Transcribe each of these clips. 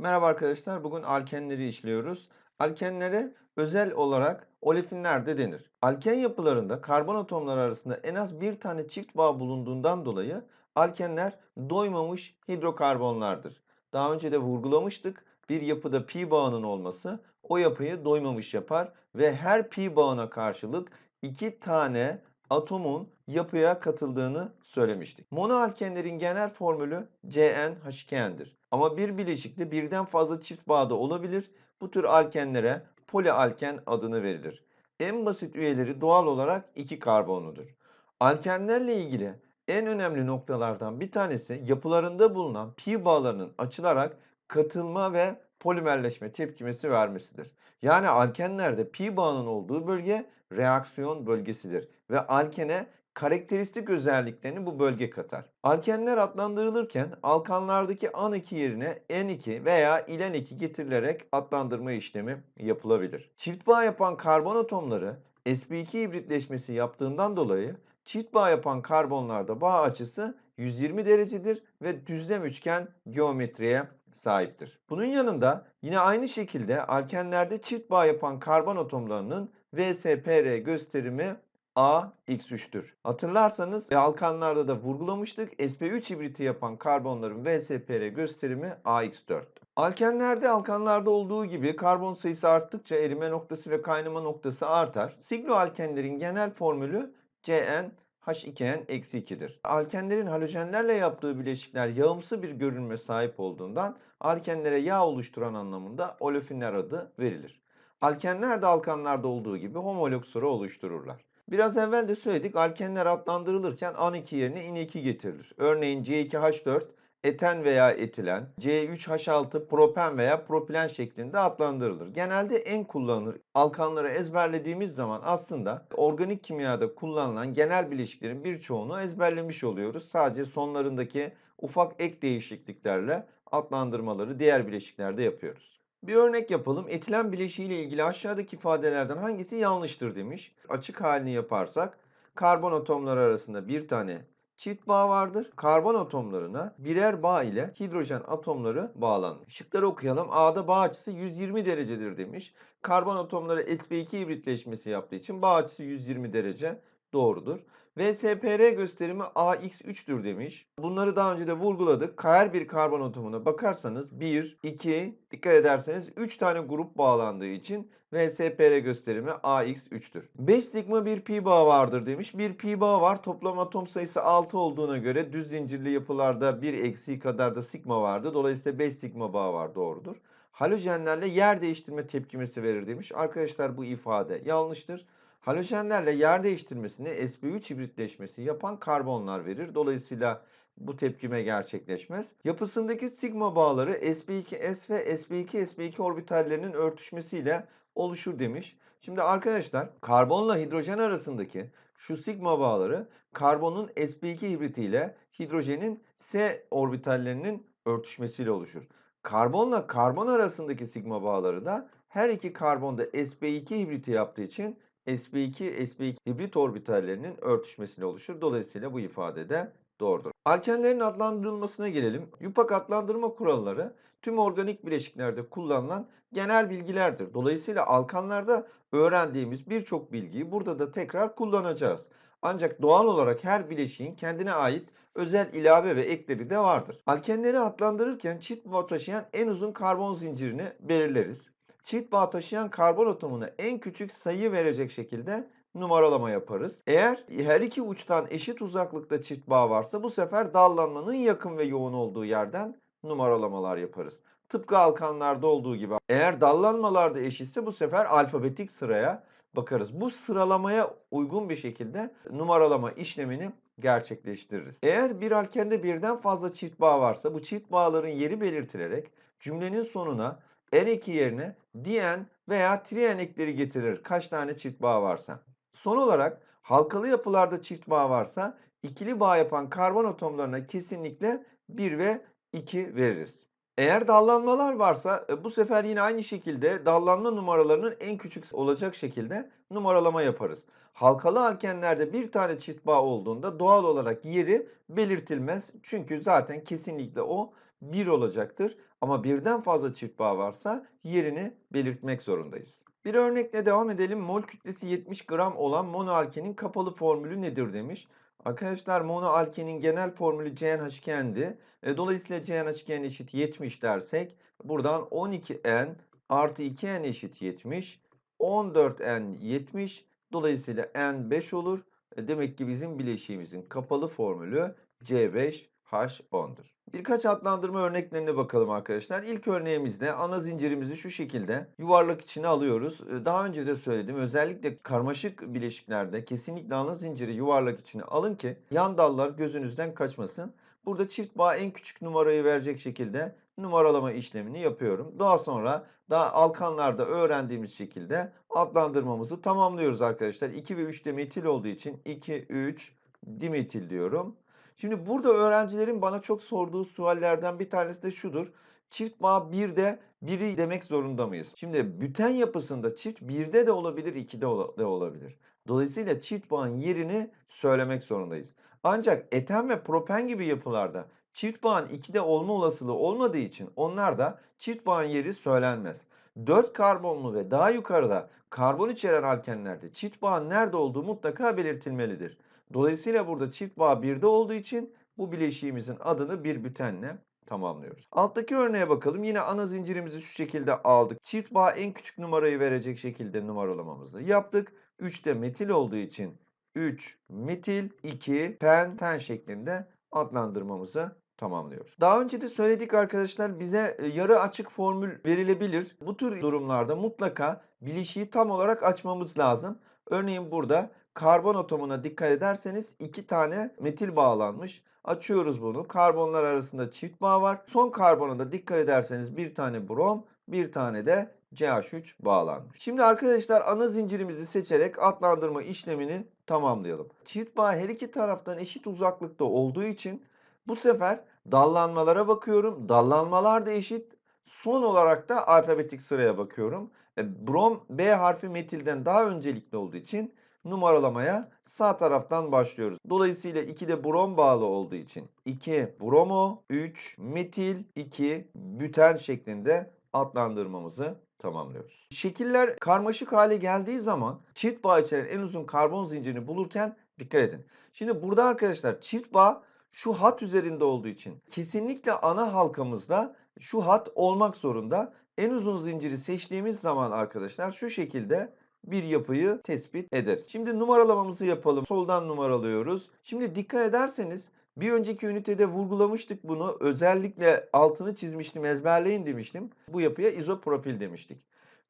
Merhaba arkadaşlar. Bugün alkenleri işliyoruz. Alkenlere özel olarak olefinler de denir. Alken yapılarında karbon atomları arasında en az bir tane çift bağ bulunduğundan dolayı alkenler doymamış hidrokarbonlardır. Daha önce de vurgulamıştık. Bir yapıda pi bağının olması o yapıyı doymamış yapar ve her pi bağına karşılık iki tane atomun yapıya katıldığını söylemiştik. Monoalkenlerin genel formülü CnH2n'dir. Ama bir bileşikte birden fazla çift bağda olabilir. Bu tür alkenlere polialken adını verilir. En basit üyeleri doğal olarak iki karbonludur. Alkenlerle ilgili en önemli noktalardan bir tanesi yapılarında bulunan pi bağlarının açılarak katılma ve polimerleşme tepkimesi vermesidir. Yani alkenlerde pi bağının olduğu bölge reaksiyon bölgesidir ve alkene karakteristik özelliklerini bu bölge katar. Alkenler adlandırılırken alkanlardaki An2 yerine N2 veya ilen2 getirilerek adlandırma işlemi yapılabilir. Çift bağ yapan karbon atomları sp2 hibritleşmesi yaptığından dolayı çift bağ yapan karbonlarda bağ açısı 120 derecedir ve düzlem üçgen geometriye sahiptir. Bunun yanında yine aynı şekilde alkenlerde çift bağ yapan karbon atomlarının VSPR gösterimi AX3'tür. Hatırlarsanız e, alkanlarda da vurgulamıştık. sp3 hibriti yapan karbonların VSPR gösterimi AX4. Alkenlerde alkanlarda olduğu gibi karbon sayısı arttıkça erime noktası ve kaynama noktası artar. Sigloalkenlerin genel formülü CN H2N-2'dir. Alkenlerin halojenlerle yaptığı bileşikler yağımsı bir görünme sahip olduğundan alkenlere yağ oluşturan anlamında olefinler adı verilir. Alkenler de alkanlarda olduğu gibi homolog sıra oluştururlar. Biraz evvel de söyledik alkenler adlandırılırken An2 yerine In2 getirilir. Örneğin C2H4 eten veya etilen, C3H6 propen veya propilen şeklinde adlandırılır. Genelde en kullanılır. Alkanları ezberlediğimiz zaman aslında organik kimyada kullanılan genel bileşiklerin birçoğunu ezberlemiş oluyoruz. Sadece sonlarındaki ufak ek değişikliklerle adlandırmaları diğer bileşiklerde yapıyoruz. Bir örnek yapalım. Etilen bileşiği ile ilgili aşağıdaki ifadelerden hangisi yanlıştır demiş. Açık halini yaparsak karbon atomları arasında bir tane çift bağ vardır. Karbon atomlarına birer bağ ile hidrojen atomları bağlanır. Şıkları okuyalım. A'da bağ açısı 120 derecedir demiş. Karbon atomları sp2 hibritleşmesi yaptığı için bağ açısı 120 derece doğrudur. VSPR gösterimi AX3'tür demiş. Bunları daha önce de vurguladık. Her bir karbon atomuna bakarsanız 1, 2, dikkat ederseniz 3 tane grup bağlandığı için VSPR gösterimi AX3'tür. 5 sigma bir pi bağ vardır demiş. Bir pi bağ var. Toplam atom sayısı 6 olduğuna göre düz zincirli yapılarda bir eksiği kadar da sigma vardı. Dolayısıyla 5 sigma bağ var doğrudur. Halojenlerle yer değiştirme tepkimesi verir demiş. Arkadaşlar bu ifade yanlıştır. Halojenlerle yer değiştirmesini sp3 hibritleşmesi yapan karbonlar verir. Dolayısıyla bu tepkime gerçekleşmez. Yapısındaki sigma bağları sp2s ve sp2-sp2 orbitallerinin örtüşmesiyle oluşur demiş. Şimdi arkadaşlar karbonla hidrojen arasındaki şu sigma bağları karbonun sp2 hibriti ile hidrojenin s orbitallerinin örtüşmesiyle oluşur. Karbonla karbon arasındaki sigma bağları da her iki karbonda sp2 hibriti yaptığı için sp2 sp2 hibrit orbitallerinin örtüşmesiyle oluşur. Dolayısıyla bu ifade de doğrudur. Alkenlerin adlandırılmasına gelelim. Yupak adlandırma kuralları tüm organik bileşiklerde kullanılan genel bilgilerdir. Dolayısıyla alkanlarda öğrendiğimiz birçok bilgiyi burada da tekrar kullanacağız. Ancak doğal olarak her bileşiğin kendine ait özel ilave ve ekleri de vardır. Alkenleri adlandırırken çift bağ taşıyan en uzun karbon zincirini belirleriz. Çift bağ taşıyan karbon atomuna en küçük sayı verecek şekilde numaralama yaparız. Eğer her iki uçtan eşit uzaklıkta çift bağ varsa bu sefer dallanmanın yakın ve yoğun olduğu yerden numaralamalar yaparız. Tıpkı alkanlarda olduğu gibi. Eğer dallanmalarda eşitse bu sefer alfabetik sıraya bakarız. Bu sıralamaya uygun bir şekilde numaralama işlemini gerçekleştiririz. Eğer bir alkende birden fazla çift bağ varsa bu çift bağların yeri belirtilerek cümlenin sonuna N2 yerine dn veya trien ekleri getirir kaç tane çift bağ varsa. Son olarak halkalı yapılarda çift bağ varsa ikili bağ yapan karbon atomlarına kesinlikle 1 ve 2 veririz. Eğer dallanmalar varsa e, bu sefer yine aynı şekilde dallanma numaralarının en küçük olacak şekilde numaralama yaparız. Halkalı alkenlerde bir tane çift bağ olduğunda doğal olarak yeri belirtilmez. Çünkü zaten kesinlikle o 1 olacaktır. Ama birden fazla çift bağ varsa yerini belirtmek zorundayız. Bir örnekle devam edelim. Mol kütlesi 70 gram olan monoalkenin kapalı formülü nedir demiş. Arkadaşlar monoalkenin genel formülü CnH2n'di. E, dolayısıyla CnH2n eşit 70 dersek buradan 12n artı 2n eşit 70. 14n 70. Dolayısıyla n 5 olur. E, demek ki bizim bileşiğimizin kapalı formülü C5H10'dur. Birkaç adlandırma örneklerine bakalım arkadaşlar. İlk örneğimizde ana zincirimizi şu şekilde yuvarlak içine alıyoruz. E, daha önce de söyledim. Özellikle karmaşık bileşiklerde kesinlikle ana zinciri yuvarlak içine alın ki yan dallar gözünüzden kaçmasın. Burada çift bağ en küçük numarayı verecek şekilde numaralama işlemini yapıyorum. Daha sonra daha alkanlarda öğrendiğimiz şekilde adlandırmamızı tamamlıyoruz arkadaşlar. 2 ve 3 de metil olduğu için 2, 3 dimetil diyorum. Şimdi burada öğrencilerin bana çok sorduğu suallerden bir tanesi de şudur. Çift bağ 1'de biri demek zorunda mıyız? Şimdi büten yapısında çift 1'de de olabilir, 2'de de olabilir. Dolayısıyla çift bağın yerini söylemek zorundayız. Ancak eten ve propen gibi yapılarda çift bağın 2'de olma olasılığı olmadığı için onlar da çift bağın yeri söylenmez. 4 karbonlu ve daha yukarıda karbon içeren alkenlerde çift bağın nerede olduğu mutlaka belirtilmelidir. Dolayısıyla burada çift bağ 1'de olduğu için bu bileşiğimizin adını bir bütenle tamamlıyoruz. Alttaki örneğe bakalım. Yine ana zincirimizi şu şekilde aldık. Çift bağ en küçük numarayı verecek şekilde numaralamamızı yaptık. 3'te metil olduğu için 3 metil 2 penten şeklinde adlandırmamızı tamamlıyoruz. Daha önce de söyledik arkadaşlar bize e, yarı açık formül verilebilir. Bu tür durumlarda mutlaka bileşiği tam olarak açmamız lazım. Örneğin burada karbon atomuna dikkat ederseniz iki tane metil bağlanmış. Açıyoruz bunu. Karbonlar arasında çift bağ var. Son karbona da dikkat ederseniz bir tane brom, bir tane de CH3 bağlanmış. Şimdi arkadaşlar ana zincirimizi seçerek adlandırma işlemini tamamlayalım. Çift bağ her iki taraftan eşit uzaklıkta olduğu için bu sefer dallanmalara bakıyorum. Dallanmalar da eşit. Son olarak da alfabetik sıraya bakıyorum. E, brom B harfi metilden daha öncelikli olduğu için numaralamaya sağ taraftan başlıyoruz. Dolayısıyla 2 de brom bağlı olduğu için 2 bromo, 3 metil, 2 büten şeklinde adlandırmamızı tamamlıyoruz. Şekiller karmaşık hale geldiği zaman çift bağ içeren en uzun karbon zincirini bulurken dikkat edin. Şimdi burada arkadaşlar çift bağ şu hat üzerinde olduğu için kesinlikle ana halkamızda şu hat olmak zorunda. En uzun zinciri seçtiğimiz zaman arkadaşlar şu şekilde bir yapıyı tespit ederiz. Şimdi numaralamamızı yapalım. Soldan numaralıyoruz. Şimdi dikkat ederseniz bir önceki ünitede vurgulamıştık bunu. Özellikle altını çizmiştim, ezberleyin demiştim. Bu yapıya izopropil demiştik.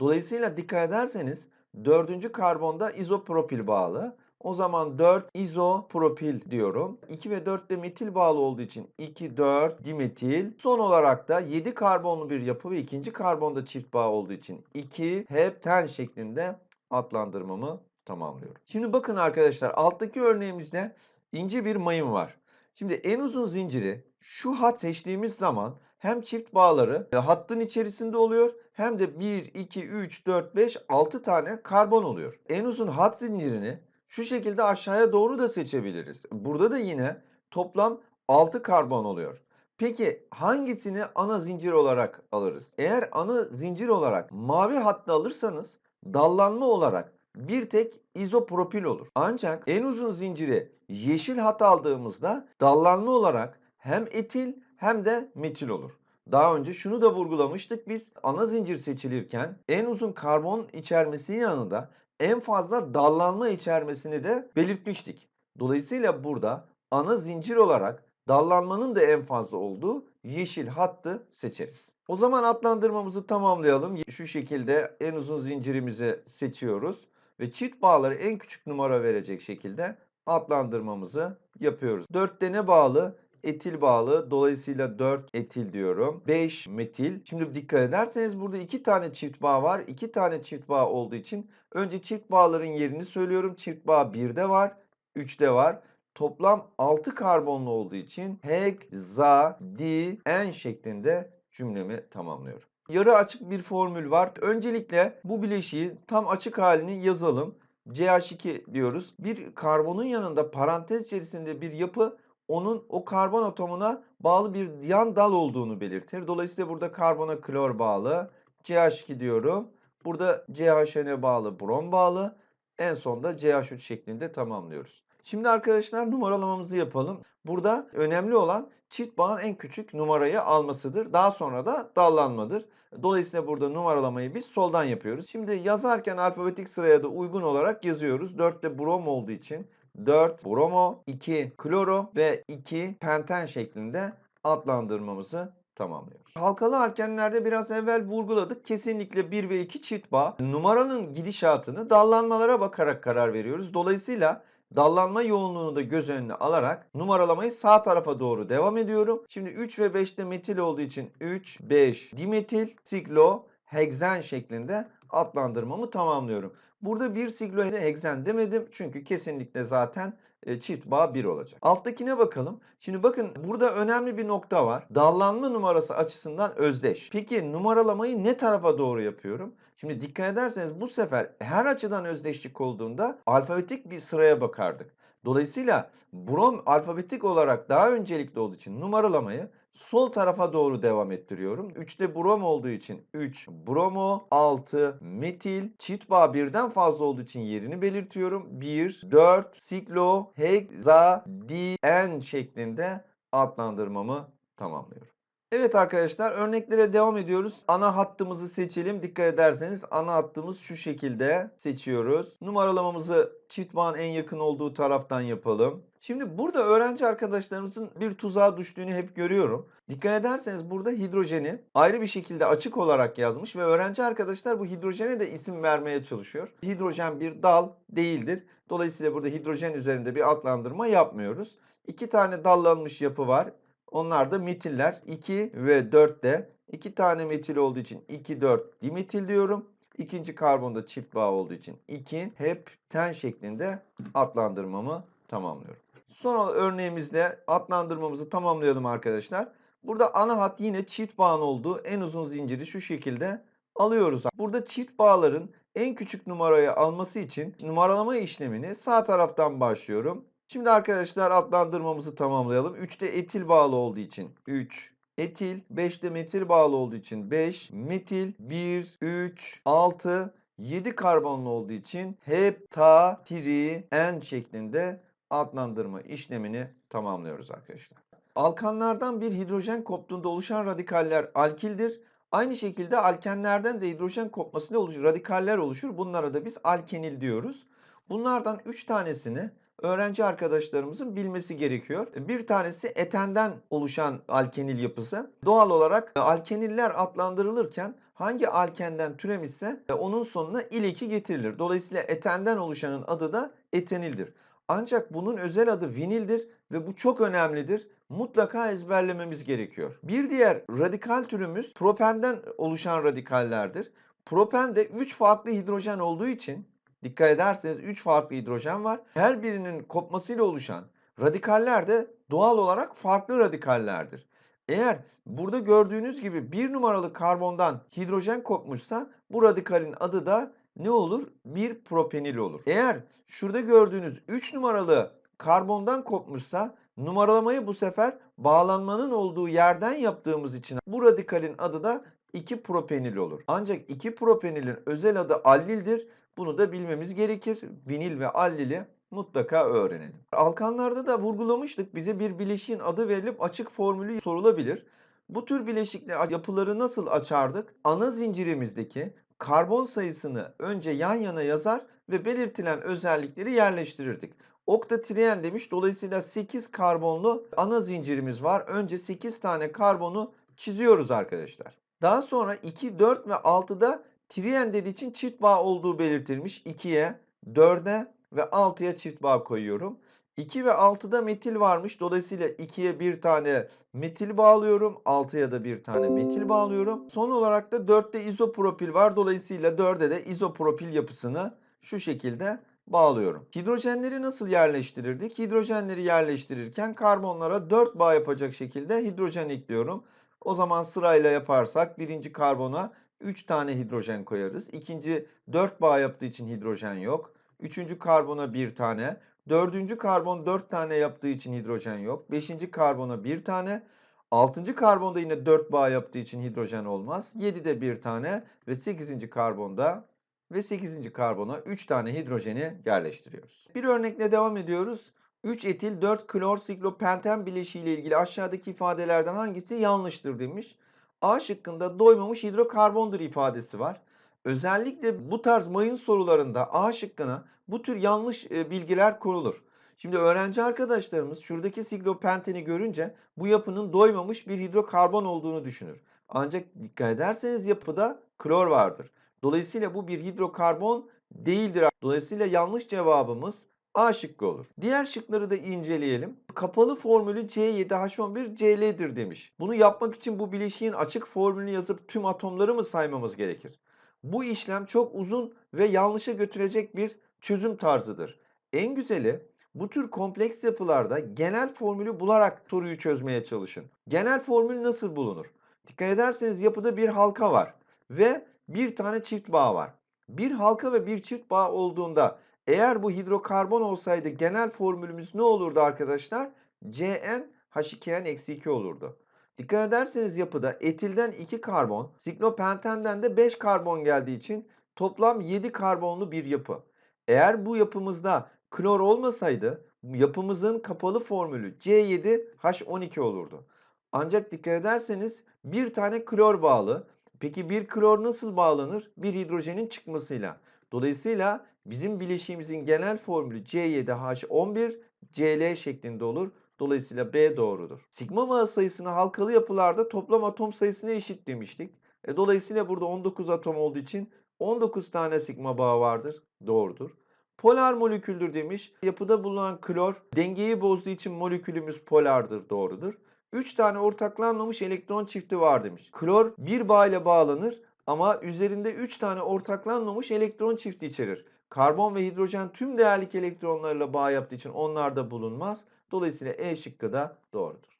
Dolayısıyla dikkat ederseniz dördüncü karbonda izopropil bağlı. O zaman 4 izopropil diyorum. 2 ve 4 de metil bağlı olduğu için 2, 4 dimetil. Son olarak da 7 karbonlu bir yapı ve ikinci karbonda çift bağ olduğu için 2 hepten şeklinde adlandırmamı tamamlıyorum. Şimdi bakın arkadaşlar alttaki örneğimizde ince bir mayım var. Şimdi en uzun zinciri şu hat seçtiğimiz zaman hem çift bağları e, hattın içerisinde oluyor hem de 1, 2, 3, 4, 5, 6 tane karbon oluyor. En uzun hat zincirini şu şekilde aşağıya doğru da seçebiliriz. Burada da yine toplam 6 karbon oluyor. Peki hangisini ana zincir olarak alırız? Eğer ana zincir olarak mavi hattı alırsanız dallanma olarak bir tek izopropil olur. Ancak en uzun zinciri yeşil hat aldığımızda dallanma olarak hem etil hem de metil olur. Daha önce şunu da vurgulamıştık biz. Ana zincir seçilirken en uzun karbon içermesi yanında en fazla dallanma içermesini de belirtmiştik. Dolayısıyla burada ana zincir olarak dallanmanın da en fazla olduğu yeşil hattı seçeriz. O zaman adlandırmamızı tamamlayalım. Şu şekilde en uzun zincirimizi seçiyoruz ve çift bağları en küçük numara verecek şekilde adlandırmamızı yapıyoruz. 4'te ne bağlı? Etil bağlı. Dolayısıyla 4 etil diyorum. 5 metil. Şimdi dikkat ederseniz burada 2 tane çift bağ var. 2 tane çift bağ olduğu için önce çift bağların yerini söylüyorum. Çift bağ 1'de var. 3'de var. Toplam 6 karbonlu olduğu için heksa, di, en şeklinde cümlemi tamamlıyorum. Yarı açık bir formül var. Öncelikle bu bileşiği tam açık halini yazalım. CH2 diyoruz. Bir karbonun yanında parantez içerisinde bir yapı onun o karbon atomuna bağlı bir yan dal olduğunu belirtir. Dolayısıyla burada karbona klor bağlı. CH2 diyorum. Burada CHN'e bağlı, brom bağlı. En sonda CH3 şeklinde tamamlıyoruz. Şimdi arkadaşlar numaralamamızı yapalım. Burada önemli olan çift bağın en küçük numarayı almasıdır. Daha sonra da dallanmadır. Dolayısıyla burada numaralamayı biz soldan yapıyoruz. Şimdi yazarken alfabetik sıraya da uygun olarak yazıyoruz. 4'te brom olduğu için 4 bromo, 2 kloro ve 2 penten şeklinde adlandırmamızı tamamlıyoruz. Halkalı alkenlerde biraz evvel vurguladık. Kesinlikle 1 ve 2 çift bağ. Numaranın gidişatını dallanmalara bakarak karar veriyoruz. Dolayısıyla dallanma yoğunluğunu da göz önüne alarak numaralamayı sağ tarafa doğru devam ediyorum. Şimdi 3 ve 5'te metil olduğu için 3, 5 dimetil, siklo, heksen şeklinde adlandırmamı tamamlıyorum. Burada bir sikloheksen demedim çünkü kesinlikle zaten e, çift bağ 1 olacak. Alttakine bakalım. Şimdi bakın burada önemli bir nokta var. Dallanma numarası açısından özdeş. Peki numaralamayı ne tarafa doğru yapıyorum? Şimdi dikkat ederseniz bu sefer her açıdan özdeşlik olduğunda alfabetik bir sıraya bakardık. Dolayısıyla brom alfabetik olarak daha öncelikli olduğu için numaralamayı sol tarafa doğru devam ettiriyorum. 3'te brom olduğu için 3 bromo, 6 metil, çift bağ birden fazla olduğu için yerini belirtiyorum. 1, 4, siklo, hexadien şeklinde adlandırmamı tamamlıyorum. Evet arkadaşlar örneklere devam ediyoruz. Ana hattımızı seçelim. Dikkat ederseniz ana hattımız şu şekilde seçiyoruz. Numaralamamızı çift bağın en yakın olduğu taraftan yapalım. Şimdi burada öğrenci arkadaşlarımızın bir tuzağa düştüğünü hep görüyorum. Dikkat ederseniz burada hidrojeni ayrı bir şekilde açık olarak yazmış ve öğrenci arkadaşlar bu hidrojene de isim vermeye çalışıyor. Hidrojen bir dal değildir. Dolayısıyla burada hidrojen üzerinde bir adlandırma yapmıyoruz. İki tane dallanmış yapı var. Onlar da metiller 2 ve 4'te 2 tane metil olduğu için 2 4 dimetil diyorum. İkinci karbonda çift bağ olduğu için 2 hep ten şeklinde adlandırmamı tamamlıyorum. Son örneğimizde adlandırmamızı tamamlayalım arkadaşlar. Burada ana hat yine çift bağın olduğu en uzun zinciri şu şekilde alıyoruz. Burada çift bağların en küçük numarayı alması için numaralama işlemini sağ taraftan başlıyorum. Şimdi arkadaşlar adlandırmamızı tamamlayalım. 3'te etil bağlı olduğu için 3 etil, 5'te metil bağlı olduğu için 5 metil, 1, 3, 6, 7 karbonlu olduğu için heptatiri şeklinde adlandırma işlemini tamamlıyoruz arkadaşlar. Alkanlardan bir hidrojen koptuğunda oluşan radikaller alkildir. Aynı şekilde alkenlerden de hidrojen kopmasıyla oluşur, radikaller oluşur. Bunlara da biz alkenil diyoruz. Bunlardan 3 tanesini öğrenci arkadaşlarımızın bilmesi gerekiyor. Bir tanesi etenden oluşan alkenil yapısı. Doğal olarak alkeniller adlandırılırken hangi alkenden türemişse onun sonuna il eki getirilir. Dolayısıyla etenden oluşanın adı da etenildir. Ancak bunun özel adı vinildir ve bu çok önemlidir. Mutlaka ezberlememiz gerekiyor. Bir diğer radikal türümüz propenden oluşan radikallerdir. Propende 3 farklı hidrojen olduğu için dikkat ederseniz 3 farklı hidrojen var. Her birinin kopmasıyla oluşan radikaller de doğal olarak farklı radikallerdir. Eğer burada gördüğünüz gibi bir numaralı karbondan hidrojen kopmuşsa bu radikalin adı da ne olur? Bir propenil olur. Eğer şurada gördüğünüz 3 numaralı karbondan kopmuşsa numaralamayı bu sefer bağlanmanın olduğu yerden yaptığımız için bu radikalin adı da 2 propenil olur. Ancak 2 propenilin özel adı allildir. Bunu da bilmemiz gerekir. Vinil ve allili mutlaka öğrenelim. Alkanlarda da vurgulamıştık. Bize bir bileşiğin adı verilip açık formülü sorulabilir. Bu tür bileşikli yapıları nasıl açardık? Ana zincirimizdeki karbon sayısını önce yan yana yazar ve belirtilen özellikleri yerleştirirdik. Oktatriyen demiş. Dolayısıyla 8 karbonlu ana zincirimiz var. Önce 8 tane karbonu çiziyoruz arkadaşlar. Daha sonra 2, 4 ve 6'da triyen dediği için çift bağ olduğu belirtilmiş. 2'ye, 4'e ve 6'ya çift bağ koyuyorum. 2 ve 6'da metil varmış. Dolayısıyla 2'ye bir tane metil bağlıyorum. 6'ya da bir tane metil bağlıyorum. Son olarak da 4'te izopropil var. Dolayısıyla 4'e de izopropil yapısını şu şekilde bağlıyorum. Hidrojenleri nasıl yerleştirirdik? Hidrojenleri yerleştirirken karbonlara 4 bağ yapacak şekilde hidrojen ekliyorum. O zaman sırayla yaparsak birinci karbona 3 tane hidrojen koyarız. İkinci 4 bağ yaptığı için hidrojen yok. Üçüncü karbona bir tane. Dördüncü karbon 4 tane yaptığı için hidrojen yok. Beşinci karbona 1 tane. Altıncı karbonda yine 4 bağ yaptığı için hidrojen olmaz. 7'de 1 tane ve 8. karbonda ve 8. karbona 3 tane hidrojeni yerleştiriyoruz. Bir örnekle devam ediyoruz. 3 etil 4 klor siklopenten bileşiği ile ilgili aşağıdaki ifadelerden hangisi yanlıştır demiş. A şıkkında doymamış hidrokarbondur ifadesi var. Özellikle bu tarz mayın sorularında A şıkkına bu tür yanlış e, bilgiler konulur. Şimdi öğrenci arkadaşlarımız şuradaki siklopenteni görünce bu yapının doymamış bir hidrokarbon olduğunu düşünür. Ancak dikkat ederseniz yapıda klor vardır. Dolayısıyla bu bir hidrokarbon değildir. Dolayısıyla yanlış cevabımız A şıkkı olur. Diğer şıkları da inceleyelim. Kapalı formülü C7H11Cl'dir demiş. Bunu yapmak için bu bileşiğin açık formülünü yazıp tüm atomları mı saymamız gerekir? Bu işlem çok uzun ve yanlışa götürecek bir çözüm tarzıdır. En güzeli bu tür kompleks yapılarda genel formülü bularak soruyu çözmeye çalışın. Genel formül nasıl bulunur? Dikkat ederseniz yapıda bir halka var ve bir tane çift bağ var. Bir halka ve bir çift bağ olduğunda eğer bu hidrokarbon olsaydı genel formülümüz ne olurdu arkadaşlar? Cn H2n-2 olurdu. Dikkat ederseniz yapıda etilden 2 karbon, siklopentenden de 5 karbon geldiği için toplam 7 karbonlu bir yapı. Eğer bu yapımızda klor olmasaydı yapımızın kapalı formülü C7H12 olurdu. Ancak dikkat ederseniz bir tane klor bağlı. Peki bir klor nasıl bağlanır? Bir hidrojenin çıkmasıyla. Dolayısıyla bizim bileşiğimizin genel formülü C7H11 Cl şeklinde olur. Dolayısıyla B doğrudur. Sigma bağı sayısını halkalı yapılarda toplam atom sayısına eşit demiştik. E, dolayısıyla burada 19 atom olduğu için 19 tane sigma bağı vardır. Doğrudur. Polar moleküldür demiş. Yapıda bulunan klor dengeyi bozduğu için molekülümüz polardır. Doğrudur. 3 tane ortaklanmamış elektron çifti var demiş. Klor bir bağ ile bağlanır ama üzerinde 3 tane ortaklanmamış elektron çifti içerir. Karbon ve hidrojen tüm değerlik elektronlarıyla bağ yaptığı için onlar da bulunmaz. Dolayısıyla E şıkkı da doğrudur.